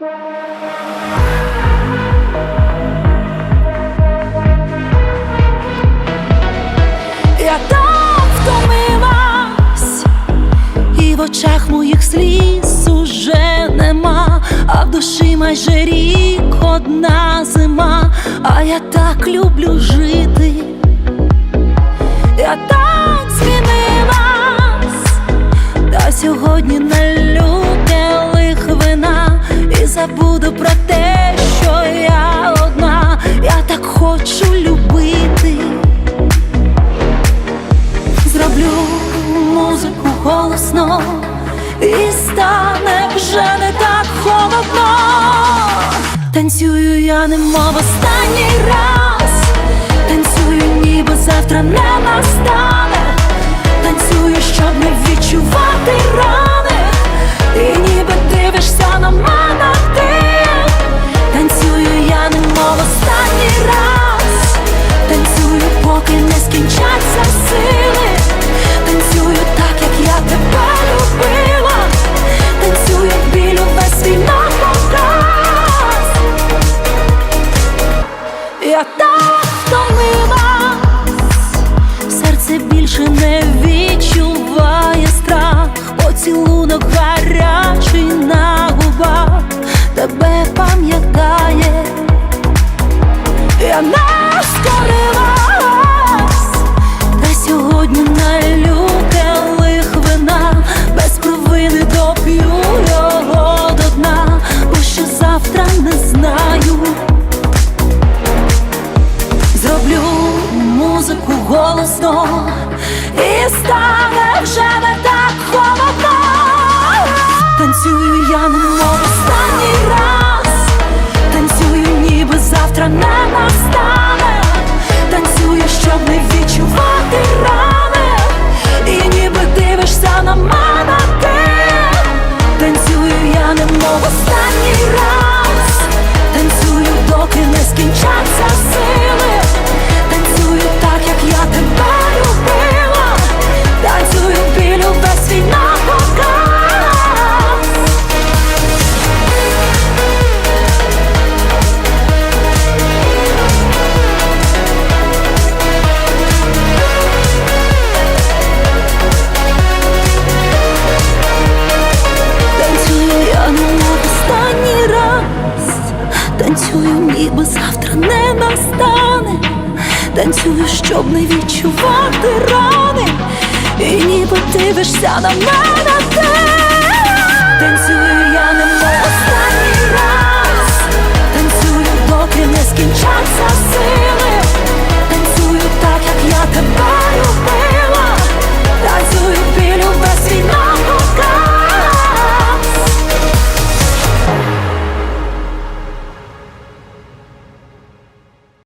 Я так втомилась, і в очах моїх сліз уже нема, а в душі майже рік одна зима, а я так люблю жити, я так змінилась, та сьогодні забуду про те, що я одна, я так хочу любити. Зроблю музику голосно і стане вже не так холодно. Танцюю я немов останній раз, танцюю, ніби завтра не поцілунок гарячий на губах, тебе пам'ятає, я не скорилась, та сьогодні налю келих вина, без провини доп'ю його до дна, бо що завтра не знаю. Зроблю музику голосно і стане вже не так холодно. Танцюю завтра не настане. Танцюю, щоб не відчувати рани, і ніби дивишся на мене. Танцюю